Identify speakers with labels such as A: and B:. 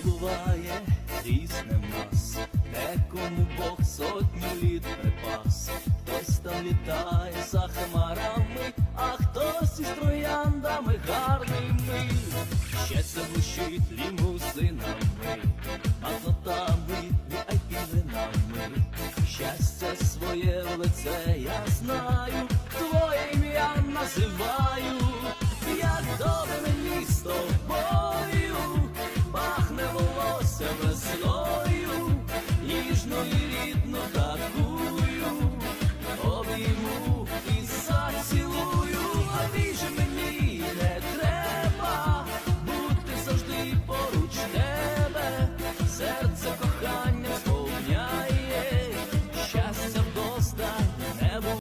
A: буває різне в нас, декому Бог сотню літ припас, хтось там літає за хмарами, а хтось із трояндами гарними, це блищить лімузинами, банкнотами, VIP винами, щастя своє в лице я знаю.